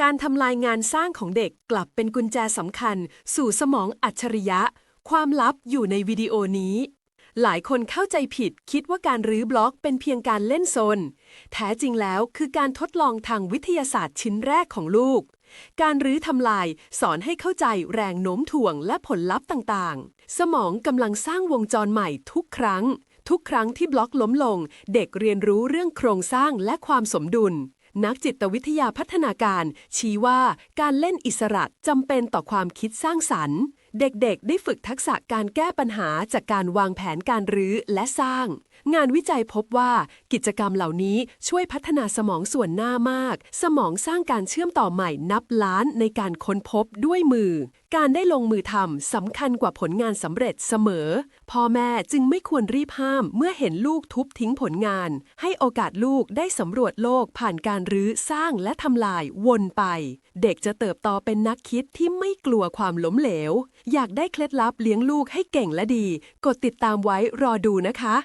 การทำลายงานสร้างของเด็กกลับเป็นกุญแจสำคัญ สู่สมองอัจฉริยะ ความลับอยู่ในวิดีโอนี้ หลายคนเข้าใจผิดคิดว่าการรื้อบล็อกเป็นเพียงการเล่นโซน แท้จริงแล้วคือการทดลองทางวิทยาศาสตร์ชิ้นแรกของลูก การรื้อทำลายสอนให้เข้าใจแรงโน้มถ่วงและผลลัพธ์ต่างๆ สมองกำลังสร้างวงจรใหม่ทุกครั้ง ทุกครั้งที่บล็อกล้มลง เด็กเรียนรู้เรื่องโครงสร้างและความสมดุล นักจิตวิทยาพัฒนาการ ชี้ว่าการเล่นอิสระจำเป็นต่อความคิดสร้างสรรค์ เด็กๆ ได้ฝึกทักษะการแก้ปัญหาจากการวางแผนการรื้อและสร้าง งานวิจัยพบว่ากิจกรรมเหล่านี้ช่วยพัฒนาสมองส่วนหน้ามาก สมองสร้างการเชื่อมต่อใหม่นับล้านในการค้นพบด้วยมือ การได้ลงมือทำสำคัญกว่าผลงานสำเร็จเสมอ พ่อแม่จึงไม่ควรรีบห้ามเมื่อเห็นลูกทุบทิ้งผลงาน ให้โอกาสลูกได้สำรวจโลกผ่านการรื้อสร้างและทำลายวนไป เด็กจะเติบโตเป็นนักคิดที่ไม่กลัวความล้มเหลวอยากได้เคล็ดลับเลี้ยงลูกให้เก่งและดี กดติดตามไว้รอดูนะคะ